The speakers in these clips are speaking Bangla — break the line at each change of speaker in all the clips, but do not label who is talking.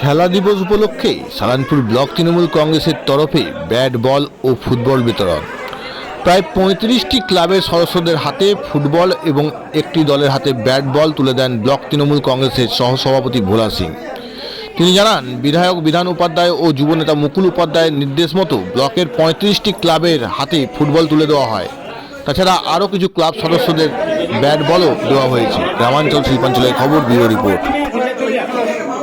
খেলা দিবস উপলক্ষে সালানপুর ব্লক তৃণমূল কংগ্রেসের তরফে ব্যাট, বল ও ফুটবল বিতরণ। প্রায় পঁয়ত্রিশটি ক্লাবের সদস্যদের হাতে ফুটবল এবং একটি দলের হাতে ব্যাট, বল তুলে দেন ব্লক তৃণমূল কংগ্রেসের সহসভাপতি ভোলা সিং। তিনি জানান, বিধায়ক, বিধান উপাধ্যায় ও যুবনেতা মুকুল উপাধ্যায়ের নির্দেশ মতো ব্লকের পঁয়ত্রিশটি ক্লাবের হাতে ফুটবল তুলে দেওয়া হয়। তাছাড়া আরও কিছু ক্লাব সদস্যদের ব্যাট, বলও দেওয়া হয়েছে। গ্রামাঞ্চল শিল্পাঞ্চলের খবর, ব্যুরো রিপোর্ট।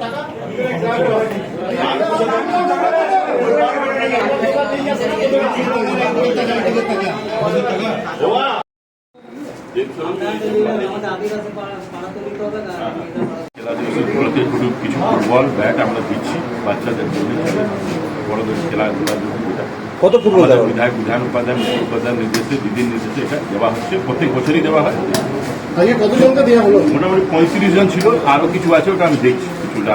টাকা খেলা দিবসের কিছু ফুটবল ব্যাট আমরা দিচ্ছি বাচ্চাদের জন্য বড়দের খেলাধুলার জন্য এটা
কত ফুটবল?
বিধায়ক বিধান নির্দেশে দিদির নির্দেশে এটা দেওয়া হচ্ছে। প্রত্যেক বছরই দেওয়া হয়।
কতজনকে দেওয়া হলো?
মোটামুটি পঁয়ত্রিশ জন ছিল। আরও কিছু আছে ওটা আমি দেখছি। কিছুটা